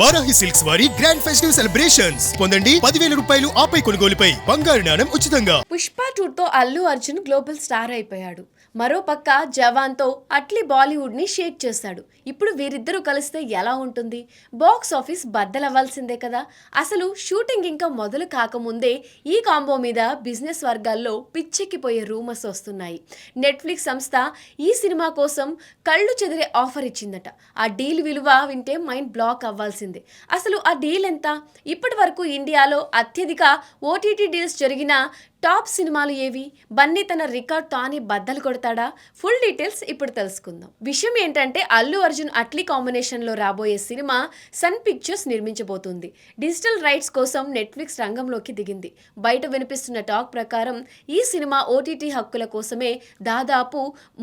Varahi silks వారి grand festive celebrations పొందండి పదివేల రూపాయలు ఆపై కొనుగోలుపై. బంగారు నాణం ఉచితంగా. పుష్ప టూర్తో అల్లు అర్జున్ గ్లోబల్ స్టార్ అయిపోయాడు. మరోపక్క జవాన్తో అట్లీ బాలీవుడ్ని షేక్ చేశాడు. ఇప్పుడు వీరిద్దరూ కలిస్తే ఎలా ఉంటుంది? బాక్స్ ఆఫీస్ బద్దలవ్వాల్సిందే కదా. అసలు షూటింగ్ ఇంకా మొదలు కాకముందే ఈ కాంబో మీద బిజినెస్ వర్గాల్లో పిచ్చెక్కిపోయే రూమర్స్ వస్తున్నాయి. నెట్ఫ్లిక్స్ సంస్థ ఈ సినిమా కోసం కళ్ళు చెదిరే ఆఫర్ ఇచ్చిందట. ఆ డీల్ విలువ వింటే మైండ్ బ్లాక్ అవ్వాల్సిందే. అసలు ఆ డీల్ ఎంత? ఇప్పటి వరకు ఇండియాలో అత్యధిక ఓటీటీ డీల్స్ జరిగిన టాప్ సినిమాలు ఏవి? బన్నీ తన రికార్డ్ తానే బద్దలు కొడతాడా? ఫుల్ డీటెయిల్స్ ఇప్పుడు తెలుసుకుందాం. విషయం ఏంటంటే అల్లు అర్జున్ అట్లీ కాంబినేషన్లో రాబోయే సినిమా సన్ పిక్చర్స్ నిర్మించబోతుంది. డిజిటల్ రైట్స్ కోసం నెట్ఫ్లిక్స్ రంగంలోకి దిగింది. బయట వినిపిస్తున్న టాక్ ప్రకారం ఈ సినిమా ఓటీటీ హక్కుల కోసమే దాదాపు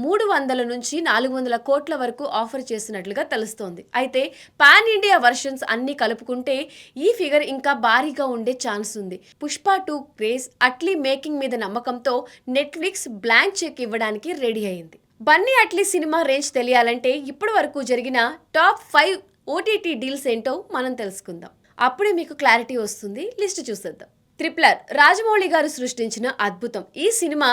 మూడు వందల నుంచి నాలుగు వందల కోట్ల వరకు ఆఫర్ చేసినట్లుగా తెలుస్తోంది. అయితే పాన్ ఇండియా వర్షన్స్ అన్నీ కలుపుకుంటే ఈ ఫిగర్ ఇంకా భారీగా ఉండే ఛాన్స్ ఉంది Pushpa two craze Atlee making మీద నమ్మకంతో నెట్ఫ్లిక్స్ బ్లాంక్ చెక్ ఇవ్వడానికి రెడీ అయింది. బన్నీ అట్లీ సినిమా రేంజ్ తెలియాలంటే ఇప్పటి వరకు జరిగిన టాప్ ఫైవ్ ఓటీటీ డీల్స్ ఏంటో మనం తెలుసుకుందాం. అప్పుడే మీకు క్లారిటీ వస్తుంది. లిస్ట్ చూసేద్దాం. త్రిప్లర్ రాజమౌళి గారు సృష్టించిన అద్భుతం. ఈ సినిమా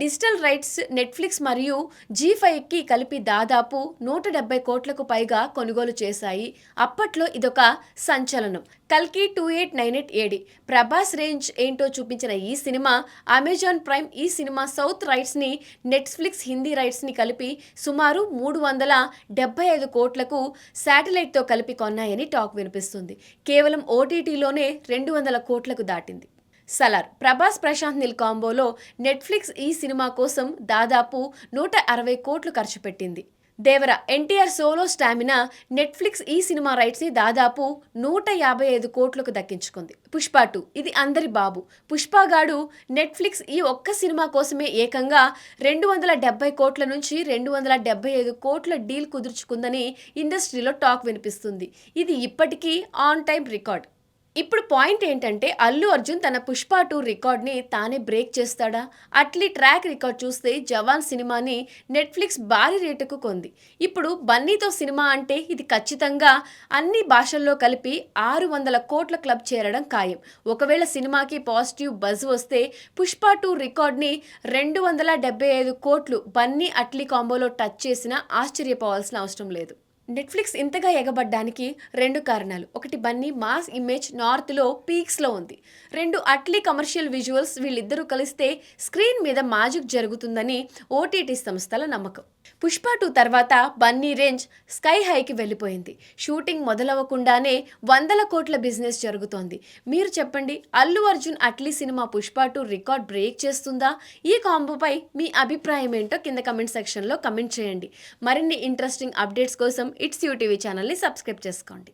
డిజిటల్ రైట్స్ నెట్ఫ్లిక్స్ మరియు జీ ఫైవ్కి కలిపి దాదాపు నూట డెబ్బై కోట్లకు పైగా కొనుగోలు చేశాయి. అప్పట్లో ఇదొక సంచలనం. కల్కి two eight nine eight AD Prabhas range ఏంటో చూపించిన ఈ సినిమా అమెజాన్ ప్రైమ్ ఈ సినిమా సౌత్ రైట్స్ని నెట్ఫ్లిక్స్ హిందీ రైట్స్ని కలిపి సుమారు మూడు వందల డెబ్బై ఐదు కోట్లకు శాటిలైట్తో కలిపి కొన్నాయని టాక్ వినిపిస్తుంది. కేవలం ఓటీటీలోనే రెండు వందల కోట్లకు దాటింది. సలార్ ప్రభాస్ ప్రశాంత్ నిల్ కాంబోలో నెట్ఫ్లిక్స్ ఈ సినిమా కోసం దాదాపు నూట అరవై కోట్లు ఖర్చు పెట్టింది. Devara NTR solo stamina Netflix ఈ సినిమా రైట్స్ని దాదాపు నూట యాభై ఐదు కోట్లకు దక్కించుకుంది. పుష్ప టూ ఇది అందరి బాబు. పుష్పగాడు నెట్ఫ్లిక్స్ ఈ ఒక్క సినిమా కోసమే ఏకంగా రెండు వందల డెబ్బై కోట్ల నుంచి రెండు వందల డెబ్బై ఐదు కోట్ల డీల్ కుదుర్చుకుందని ఇండస్ట్రీలో టాక్ వినిపిస్తుంది. ఇది ఇప్పటికీ ఆన్ టైం రికార్డ్. ఇప్పుడు పాయింట్ ఏంటంటే అల్లు అర్జున్ తన పుష్ప టూ రికార్డ్ని తానే బ్రేక్ చేస్తాడా? అట్లీ ట్రాక్ రికార్డ్ చూస్తే జవాన్ సినిమాని నెట్ఫ్లిక్స్ భారీ రేటుకు కొంది. ఇప్పుడు బన్నీతో సినిమా అంటే ఇది ఖచ్చితంగా అన్ని భాషల్లో కలిపి ఆరు వందల కోట్ల క్లబ్ చేరడం ఖాయం. ఒకవేళ సినిమాకి పాజిటివ్ బజ్ వస్తే పుష్ప టూ రికార్డ్ని రెండు వందల డెబ్బై ఐదు కోట్లు బన్నీ అట్లీ కాంబోలో టచ్ చేసినా ఆశ్చర్యపోవాల్సిన అవసరం లేదు. నెట్ఫ్లిక్స్ ఇంతగా ఎగబడ్డానికి రెండు కారణాలు. ఒకటి బన్నీ మాస్ ఇమేజ్ నార్త్లో పీక్స్లో ఉంది. రెండు అట్లీ కమర్షియల్ విజువల్స్ వీళ్ళిద్దరూ కలిస్తే స్క్రీన్ మీద మ్యాజిక్ జరుగుతుందని ఓటీటీ సంస్థల నమ్మకం. పుష్ప టూ తర్వాత బన్నీ రేంజ్ స్కై హైకి వెళ్ళిపోయింది. షూటింగ్ మొదలవ్వకుండానే వందల కోట్ల బిజినెస్ జరుగుతోంది. మీరు చెప్పండి Allu Arjun Atlee cinema Pushpa two record break చేస్తుందా? ఈ కాంబోపై మీ అభిప్రాయం ఏంటో కింద కమెంట్ సెక్షన్లో కమెంట్ చేయండి. మరిన్ని ఇంట్రెస్టింగ్ అప్డేట్స్ కోసం ఇట్స్ యూటీవీ ఛానల్ని సబ్స్క్రైబ్ చేసుకోండి.